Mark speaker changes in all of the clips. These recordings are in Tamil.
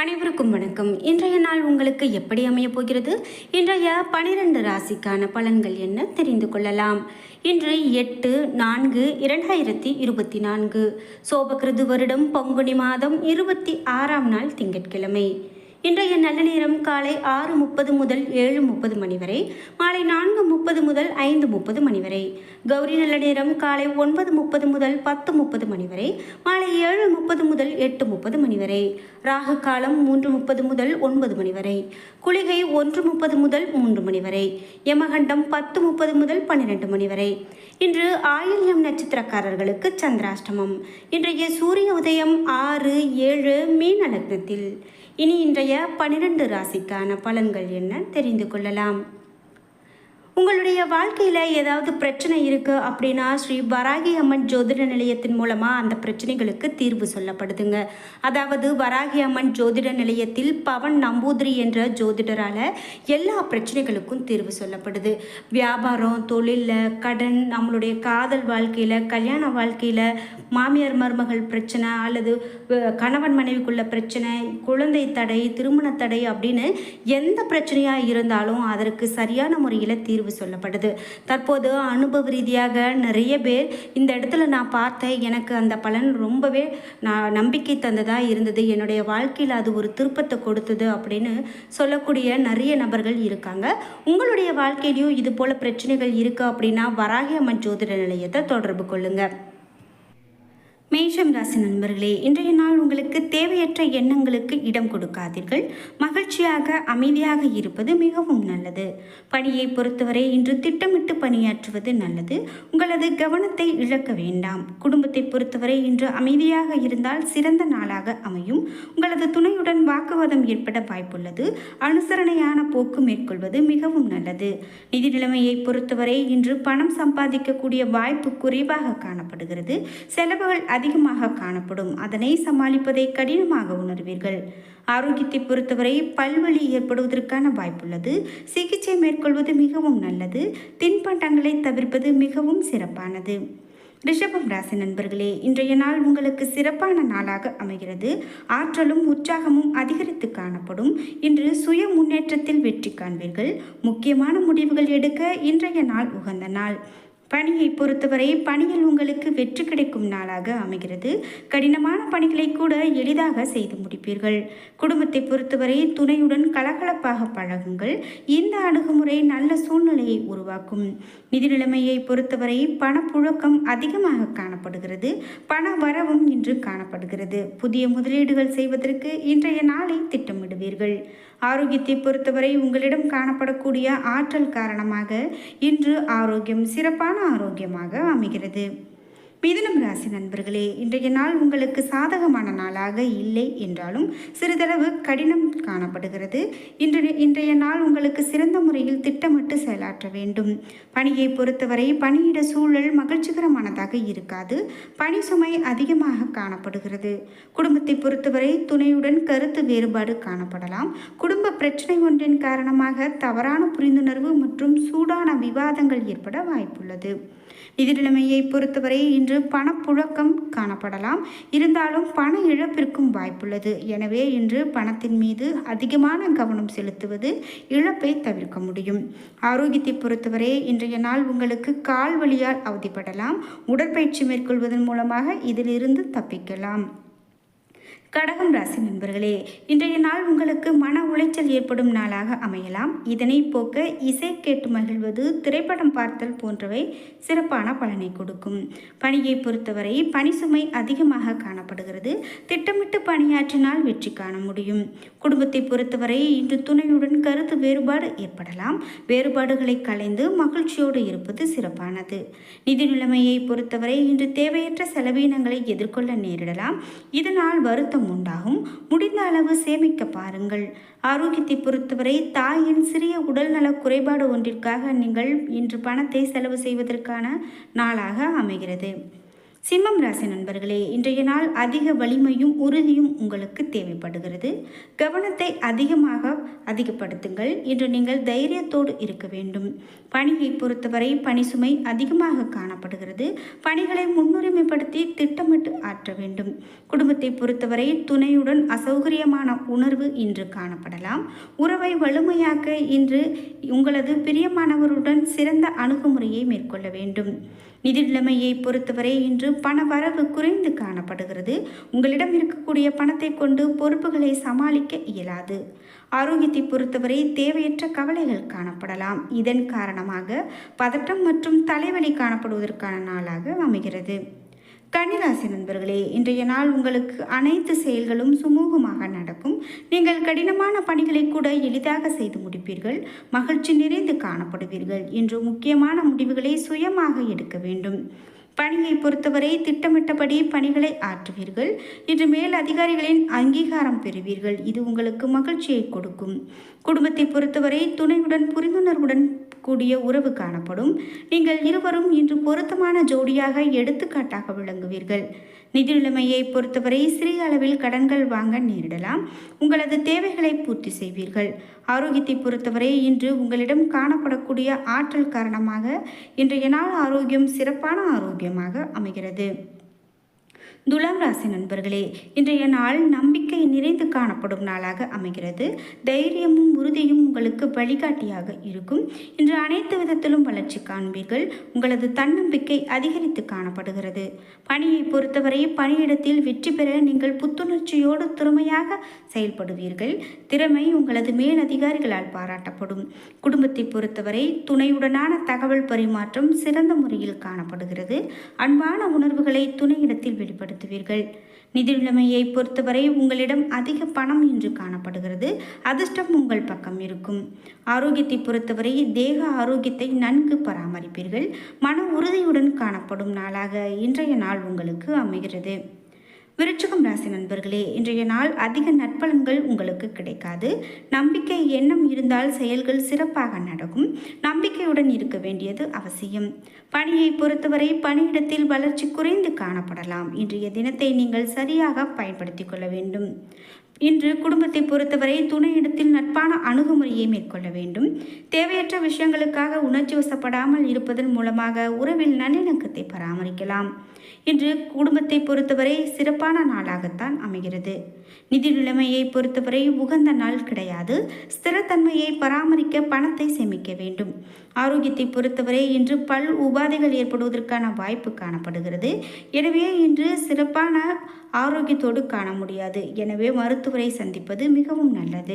Speaker 1: அனைவருக்கும் வணக்கம். இன்றைய நாள் உங்களுக்கு எப்படி அமையப் போகிறது? இன்றைய பனிரெண்டு ராசிக்கான பலன்கள் என்ன தெரிந்து கொள்ளலாம். இன்று எட்டு நான்கு இரண்டாயிரத்தி இருபத்தி நான்கு. சோபகிருது வருடம் பங்குனி மாதம் இருபத்தி ஆறாம் நாள் திங்கட்கிழமை. இன்றைய நல்ல நேரம் காலை ஆறு முப்பது முதல் ஏழு முப்பது மணி வரை மாலை நான்கு முப்பது முதல் ஐந்து முப்பது மணி வரை. கௌரி நல்ல நேரம் காலை ஒன்பது முப்பது முதல் பத்து முப்பது மணி வரை மாலை ஏழு முப்பது முதல் எட்டு முப்பது மணி வரை. ராகு காலம் மூன்று முப்பது முதல் ஒன்பது மணி வரை. குளிகை ஒன்று முப்பது முதல் மூன்று மணி வரை. யமகண்டம் பத்து முப்பது முதல் பன்னிரெண்டு மணி வரை. இன்று ஆயில்யம் நட்சத்திரக்காரர்களுக்கு சந்திராஷ்டமம். இன்றைய சூரிய உதயம் ஆறு ஏழு மீன லக்னத்தில் இனி இன்றைய பனிரெண்டு ராசிக்கான பலன்கள் என்ன தெரிந்து கொள்ளலாம். உங்களுடைய வாழ்க்கையில் ஏதாவது பிரச்சனை இருக்குது அப்படின்னா ஸ்ரீ வராகி அம்மன் ஜோதிட நிலையத்தின் மூலமாக அந்த பிரச்சனைகளுக்கு தீர்வு சொல்லப்படுதுங்க. அதாவது வராகி அம்மன் ஜோதிட நிலையத்தில் பவன் நம்பூதிரி என்ற ஜோதிடரால் எல்லா பிரச்சனைகளுக்கும் தீர்வு சொல்லப்படுது. வியாபாரம் தொழிலில் கடன் நம்மளுடைய காதல் வாழ்க்கையில் கல்யாண வாழ்க்கையில் மாமியார் மருமகள் பிரச்சனை அல்லது கணவன் மனைவிக்குள்ள பிரச்சனை குழந்தை தடை திருமண தடை அப்படின்னு எந்த பிரச்சனையாக இருந்தாலும் அதற்கு சரியான முறையில் தீர்வு சொல்லப்படுது தற்போது அனுபவ ரீதியாக நிறைய பேர் இந்த இடத்துல நான் பார்த்தேன். எனக்கு அந்த பலன் ரொம்பவே நான் நம்பிக்கை தந்ததாக இருந்தது. என்னுடைய வாழ்க்கையில் அது ஒரு திருப்பத்தை கொடுத்தது அப்படின்னு சொல்லக்கூடிய நிறைய நபர்கள் இருக்காங்க. உங்களுடைய வாழ்க்கையிலையும் இது போல் பிரச்சனைகள் இருக்குது அப்படின்னா வராகி அம்மன் ஜோதிட நிலையத்தை தொடர்பு கொள்ளுங்கள் மேஷம் ராசி நண்பர்களே இன்றைய நாள் உங்களுக்கு தேவையற்ற எண்ணங்களுக்கு இடம் கொடுக்காதீர்கள். மகிழ்ச்சியாக அமைதியாக இருப்பது மிகவும் நல்லது. பணியை பொறுத்தவரை இன்று திட்டமிட்டு பணியாற்றுவது நல்லது. உங்களது கவனத்தை இழக்க வேண்டாம். குடும்பத்தை பொறுத்தவரை இன்று அமைதியாக இருந்தால் சிறந்த நாளாக அமையும். உங்களது துணையுடன் வாக்குவாதம் ஏற்பட வாய்ப்புள்ளது. அனுசரணையான போக்கு மேற்கொள்வது மிகவும் நல்லது. நிதி நிலைமையை பொறுத்தவரை இன்று பணம் சம்பாதிக்கக்கூடிய வாய்ப்பு குறைவாக காணப்படுகிறது. செலவுகள் அதிகமாக காணப்படும். அதனை சமாளிப்பதை கடினமாக உணர்வீர்கள். ஆரோக்கியத்தை பொறுத்தவரை பல்வழி ஏற்படுவதற்கான வாய்ப்புள்ளது. சிகிச்சை மேற்கொள்வது மிகவும் நல்லது. தின்பண்டங்களை தவிர்ப்பது மிகவும் சிறப்பானது. ரிஷபம் ராசி நண்பர்களே இன்றைய நாள் உங்களுக்கு சிறப்பான நாளாக அமைகிறது. ஆற்றலும் உற்சாகமும் அதிகரித்து காணப்படும். இன்று சுய முன்னேற்றத்தில் வெற்றி காண்பீர்கள். முக்கியமான முடிவுகள் எடுக்க இன்றைய நாள் உகந்த நாள். பணியை பொறுத்தவரை பணியில் உங்களுக்கு வெற்றி கிடைக்கும் நாளாக அமைகிறது. கடினமான பணிகளை கூட எளிதாக செய்து முடிப்பீர்கள். குடும்பத்தை பொறுத்தவரை துணையுடன் கலகலப்பாக பழகுங்கள். இந்த அணுகுமுறை நல்ல சூழ்நிலையை உருவாக்கும். நிதி நிலைமையை பொறுத்தவரை பணப்புழக்கம் அதிகமாக காணப்படுகிறது. பண வரவும் இன்று காணப்படுகிறது. புதிய முதலீடுகள் செய்வதற்கு இன்றைய நாளை திட்டமிடுவீர்கள். ஆரோக்கியத்தை பொறுத்தவரை உங்களிடம் காணப்படக்கூடிய ஆற்றல் காரணமாக இன்று ஆரோக்கியம் சிறப்பான ஆரோக்கியமாக அமைகிறது. மிதுனம் ராசி நண்பர்களே இன்றைய நாள் உங்களுக்கு சாதகமான நாளாக இல்லை என்றாலும் சிறிதளவு கடினம் காணப்படுகிறது. இன்று இன்றைய நாள் உங்களுக்கு சிறந்த முறையில் திட்டமிட்டு செயலாற்ற வேண்டும். பணியை பொறுத்தவரை பணியிட சூழல் மகிழ்ச்சிகரமானதாக இருக்காது. பணி சுமை அதிகமாக காணப்படுகிறது. குடும்பத்தை பொறுத்தவரை துணையுடன் கருத்து வேறுபாடு காணப்படலாம். குடும்ப பிரச்சனை ஒன்றின் காரணமாக தவறான புரிந்துணர்வு மற்றும் சூடான விவாதங்கள் ஏற்பட வாய்ப்புள்ளது. நிதி நிலைமையை பொறுத்தவரை இன்று பணப்புழக்கம் காணப்படலாம். இருந்தாலும் பண இழப்பிற்கும் வாய்ப்புள்ளது. எனவே இன்று பணத்தின் மீது அதிகமான கவனம் செலுத்துவது இழப்பை தவிர்க்க முடியும். ஆரோக்கியத்தை பொறுத்தவரை இன்றைய நாள் உங்களுக்கு கால் வலியால் அவதிப்படலாம். உடற்பயிற்சி மேற்கொள்வதன் மூலமாக இதிலிருந்து தப்பிக்கலாம். கடகம் ராசி நண்பர்களே இன்றைய நாள் உங்களுக்கு மன உளைச்சல் ஏற்படும் நாளாக அமையலாம். இதனை போக்க இசை கேட்டு மகிழ்வது திரைப்படம் பார்த்தல் போன்றவை சிறப்பான பலனை கொடுக்கும். பணியை பொறுத்தவரை பணி சுமை அதிகமாக காணப்படுகிறது. திட்டமிட்டு பணியாற்றினால் வெற்றி காண முடியும். குடும்பத்தை பொறுத்தவரை இன்று துணையுடன் கருத்து வேறுபாடு ஏற்படலாம். வேறுபாடுகளை களைந்து மகிழ்ச்சியோடு இருப்பது சிறப்பானது. நிதி நிலைமையை பொறுத்தவரை இன்று தேவையற்ற செலவீனங்களை எதிர்கொள்ள நேரிடலாம். இதனால் வருத்தம் உண்டாகும். முடிந்த அளவு சேமிக்க பாருங்கள். ஆரோக்கியத்தை பொறுத்தவரை தாயின் சிறிய உடல்நல குறைபாடு ஒன்றிற்காக நீங்கள் இன்று பணத்தை செலவு செய்வதற்கான நாளாக அமைகிறது. சிம்மம் ராசி நண்பர்களே இன்றைய நாள் அதிக வலிமையும் உறுதியும் உங்களுக்கு தேவைப்படுகிறது. கவனத்தை அதிகமாக அதிகப்படுத்துங்கள். இன்று நீங்கள் தைரியத்தோடு இருக்க வேண்டும். பணியை பொறுத்தவரை பணி சுமை அதிகமாக காணப்படுகிறது. பணிகளை முன்னுரிமைப்படுத்தி திட்டமிட்டு ஆற்ற வேண்டும். குடும்பத்தை பொறுத்தவரை துணையுடன் அசௌகரியமான உணர்வு இன்று காணப்படலாம். உறவை வலிமையாக்க இன்று உங்களது பிரியமானவருடன் சிறந்த அணுகுமுறையை மேற்கொள்ள வேண்டும். நிதி நிலைமையை பொறுத்தவரை இன்று பண வரவு குறைந்து காணப்படுகிறது. உங்களிடம் இருக்கக்கூடிய பணத்தை கொண்டு பொறுப்புகளை சமாளிக்க இயலாது. ஆரோக்கியத்தை பொறுத்தவரை தேவையற்ற கவலைகள் காணப்படலாம். இதன் காரணமாக பதட்டம் மற்றும் தலைவலி காணப்படுவதற்கான நாளாக அமைகிறது. கன்னிராசி நண்பர்களே இன்றைய நாள் உங்களுக்கு அனைத்து செயல்களும் சுமூகமாக நடக்கும். நீங்கள் கடினமான பணிகளை கூட எளிதாக செய்து முடிப்பீர்கள். மகிழ்ச்சி நிறைந்து காணப்படுவீர்கள். இன்று முக்கியமான முடிவுகளை சுயமாக எடுக்க வேண்டும். பணியை பொறுத்தவரை திட்டமிட்டபடி பணிகளை ஆற்றுவீர்கள். இன்று மேல் அதிகாரிகளின் அங்கீகாரம் பெறுவீர்கள். இது உங்களுக்கு மகிழ்ச்சியை கொடுக்கும். குடும்பத்தை பொறுத்தவரை துணையுடன் புரிந்துணர்வுடன் கூடிய உறவு காணப்படும். நீங்கள் இருவரும் இன்று பொருத்தமான ஜோடியாக எடுத்துக்காட்டாக விளங்குவீர்கள். நிதி நிலைமையை பொறுத்தவரை சிறிய அளவில் கடன்கள் வாங்க நேரிடலாம். உங்களது தேவைகளை பூர்த்தி செய்வீர்கள். ஆரோக்கியத்தை பொறுத்தவரை இன்று உங்களிடம் காணப்படக்கூடிய ஆற்றல் காரணமாக இன்றைய நாள் ஆரோக்கியம் சிறப்பான ஆரோக்கியமாக அமைகிறது. துலாம் ராசி நண்பர்களே இன்றைய நாள் நம்பிக்கை நிறைந்து காணப்படும் நாளாக அமைகிறது. தைரியமும் உறுதியும் உங்களுக்கு வழிகாட்டியாக இருக்கும். இன்று அனைத்து விதத்திலும் வளர்ச்சி காண்பீர்கள். உங்களது தன்னம்பிக்கை அதிகரித்து காணப்படுகிறது. பணியை பொறுத்தவரை பணியிடத்தில் வெற்றி பெற நீங்கள் புத்துணர்ச்சியோடு திறமையாக செயல்படுவீர்கள். திறமை உங்களது மேல் அதிகாரிகளால் பாராட்டப்படும். குடும்பத்தை பொறுத்தவரை துணையுடனான தகவல் பரிமாற்றம் சிறந்த முறையில் காணப்படுகிறது. அன்பான உணர்வுகளை துணையிடத்தில் வெளிப்படுத்த நிதி நிதிநிலைமையை பொறுத்தவரை உங்களிடம் அதிக பணம் இன்று காணப்படுகிறது. அதிர்ஷ்டம் உங்கள் பக்கம் இருக்கும். ஆரோக்கியத்தை பொறுத்தவரை தேக ஆரோக்கியத்தை நன்கு பராமரிப்பீர்கள். மன உறுதியுடன் காணப்படும் நாளாக இன்றைய நாள் உங்களுக்கு அமைகிறது. விருச்சகம் ராசி நண்பர்களே இன்றைய நாள் அதிக நற்பலன்கள் உங்களுக்கு கிடைக்காது. நம்பிக்கை எண்ணம் இருந்தால் செயல்கள் சிறப்பாக நடக்கும். நம்பிக்கையுடன் இருக்க வேண்டியது அவசியம். பணியை பொறுத்தவரை பணியிடத்தில் வளர்ச்சி குறைந்து காணப்படலாம். இன்றைய தினத்தை நீங்கள் சரியாக பயன்படுத்திக் கொள்ள வேண்டும். இன்று குடும்பத்தை பொறுத்தவரை துணையிடத்தில் நட்பான அணுகுமுறையை மேற்கொள்ள வேண்டும். தேவையற்ற விஷயங்களுக்காக உணர்ச்சி வசப்படாமல் இருப்பதன் மூலமாக உறவில் நல்லிணக்கத்தை பராமரிக்கலாம். இன்று குடும்பத்தை பொறுத்தவரை சிறப்பான நாளாகத்தான் அமைகிறது. நிதி நிலைமையை பொறுத்தவரை உகந்த நாள் கிடையாது. ஸ்திரத்தன்மையை பராமரிக்க பணத்தை சேமிக்க வேண்டும். ஆரோக்கியத்தை பொறுத்தவரை இன்று பல் உபாதைகள் ஏற்படுவதற்கான வாய்ப்பு காணப்படுகிறது. எனவே இன்று சிறப்பான ஆரோக்கியத்தோடு காண முடியாது. எனவே மருத்துவரை சந்திப்பது மிகவும் நல்லது.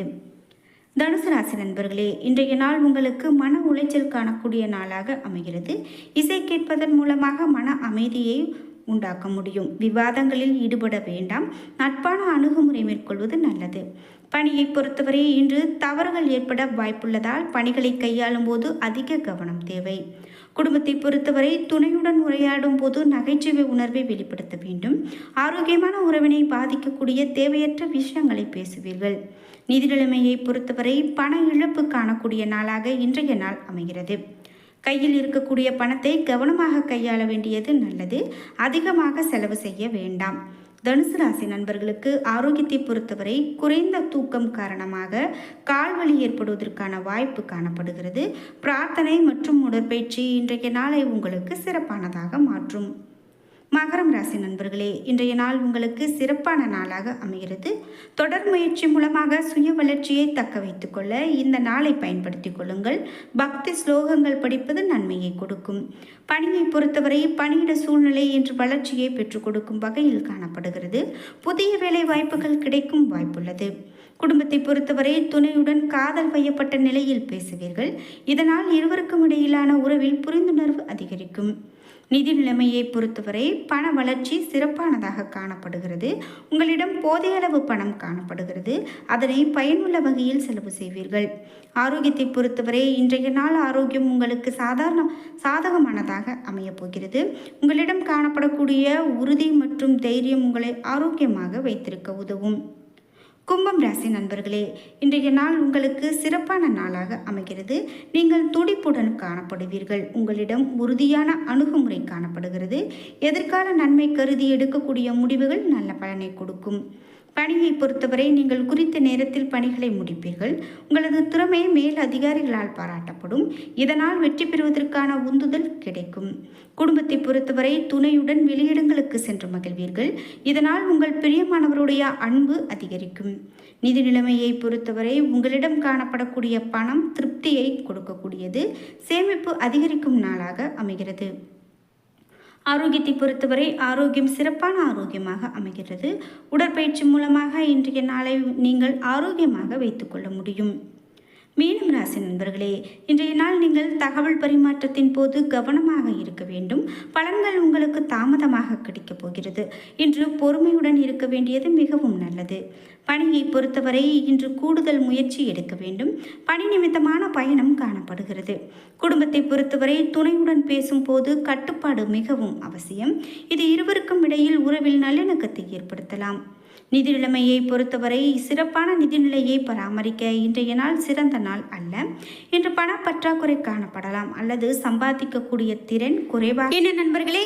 Speaker 1: தனுசு ராசி நண்பர்களே இன்றைய நாள் உங்களுக்கு மன உளைச்சல் காணக்கூடிய நாளாக அமைகிறது. இசை கேட்பதன் மூலமாக மன அமைதியை உண்டாக்க முடியும். விவாதங்களில் ஈடுபட வேண்டாம். நட்பான அணுகுமுறை மேற்கொள்வது நல்லது. பணியை பொறுத்தவரை இன்று தவறுகள் ஏற்பட வாய்ப்புள்ளதால் பணிகளை கையாளும் போது அதிக கவனம் தேவை. குடும்பத்தை பொறுத்தவரை துணையுடன் உரையாடும் போது நகைச்சுவை உணர்வை வெளிப்படுத்த வேண்டும். ஆரோக்கியமான உறவினை பாதிக்கக்கூடிய தேவையற்ற விஷயங்களை பேசுவீர்கள். நிதி நிலைமையை பொறுத்தவரை பண இழப்பு காணக்கூடிய நாளாக இன்றைய நாள் அமைகிறது. கையில் இருக்கக்கூடிய பணத்தை கவனமாக கையாள வேண்டியது நல்லது. அதிகமாக செலவு செய்ய வேண்டாம். தனுசு ராசி நண்பர்களுக்கு ஆரோக்கியத்தை பொறுத்தவரை குறைந்த தூக்கம் காரணமாக கால்வலி ஏற்படுவதற்கான வாய்ப்பு காணப்படுகிறது. பிரார்த்தனை மற்றும் உடற்பயிற்சி இன்றைய நாளை உங்களுக்கு சிறப்பானதாக மாற்றும். மகரம் ராசி நண்பர்களே இன்றைய நாள் உங்களுக்கு சிறப்பான நாளாக அமைகிறது. தொடர் முயற்சி மூலமாக சுய வளர்ச்சியை தக்க வைத்துக்கொள்ள இந்த நாளை பயன்படுத்திக் கொள்ளுங்கள். பக்தி ஸ்லோகங்கள் படிப்பது நன்மையை கொடுக்கும். பணியை பொறுத்தவரை பணியிட சூழ்நிலை என்று வளர்ச்சியை பெற்றுக் கொடுக்கும் வகையில் காணப்படுகிறது. புதிய வேலை வாய்ப்புகள் கிடைக்கும் வாய்ப்புள்ளது. குடும்பத்தை பொறுத்தவரை துணையுடன் காதல் வையப்பட்ட நிலையில் பேசுவீர்கள். இதனால் இருவருக்கும் இடையிலான உறவில் புரிந்துணர்வு அதிகரிக்கும். நிதி நிலைமையை பொறுத்தவரை பண வளர்ச்சி சிறப்பானதாக காணப்படுகிறது. உங்களிடம் போதிய அளவு பணம் காணப்படுகிறது. அதனை பயனுள்ள வகையில் செலவு செய்வீர்கள். ஆரோக்கியத்தை பொறுத்தவரை இன்றைய நாள் ஆரோக்கியம் உங்களுக்கு சாதாரண சாதகமானதாக அமையப் போகிறது. உங்களிடம் காணப்படக்கூடிய உறுதி மற்றும் தைரியம் உங்களை ஆரோக்கியமாக வைத்திருக்க உதவும். கும்பம் ராசி நண்பர்களே இன்றைய நாள் உங்களுக்கு சிறப்பான நாளாக அமைகிறது. நீங்கள் துடிப்புடன் காணப்படுவீர்கள். உங்களிடம் உறுதியான அணுகுமுறை காணப்படுகிறது. எதிர்கால நன்மை கருதி எடுக்கக்கூடிய முடிவுகள் நல்ல பலனை கொடுக்கும். பணியை பொறுத்தவரை நீங்கள் குறித்த நேரத்தில் பணிகளை முடிப்பீர்கள். உங்களது திறமை மேல் அதிகாரிகளால் பாராட்டப்படும். இதனால் வெற்றி பெறுவதற்கான உந்துதல் கிடைக்கும். குடும்பத்தை பொறுத்தவரை துணையுடன் வெளியிடங்களுக்கு சென்று மகிழ்வீர்கள். இதனால் உங்கள் பிரியமானவருடைய அன்பு அதிகரிக்கும். நிதி நிலைமையை பொறுத்தவரை உங்களிடம் காணப்படக்கூடிய பணம் திருப்தியை கொடுக்கக்கூடியது. சேமிப்பு அதிகரிக்கும் நாளாக அமைகிறது. ஆரோக்கியத்தை பொறுத்தவரை ஆரோக்கியம் சிறப்பான ஆரோக்கியமாக அமைகிறது உடற்பயிற்சி மூலமாக இன்றைய நாளை நீங்கள் ஆரோக்கியமாக வைத்துக்கொள்ள முடியும். மீனம் ராசி நண்பர்களே இன்றைய நாள் நீங்கள் தகவல் பரிமாற்றத்தின் போது கவனமாக இருக்க வேண்டும். பலன்கள் உங்களுக்கு தாமதமாக கிடைக்கப் போகிறது. இன்று பொறுமையுடன் இருக்க வேண்டியது மிகவும் நல்லது. பணியை பொறுத்தவரை இன்று கூடுதல் முயற்சி எடுக்க வேண்டும். பணி நிமித்தமான பயணம் காணப்படுகிறது. குடும்பத்தை பொறுத்தவரை துணையுடன் பேசும்போது கட்டுப்பாடு மிகவும் அவசியம். இது இருவருக்கும் இடையில் உறவில் நல்லிணக்கத்தை ஏற்படுத்தலாம். நிதி நிலைமையை பொறுத்தவரை சிறப்பான நிதிநிலையை பராமரிக்க இன்றைய நாள் சிறந்த நாள் அல்ல. இன்று பண பற்றாக்குறை காணப்படலாம். அல்லது சம்பாதிக்கக்கூடிய திறன் குறைவாக என்ன நண்பர்களே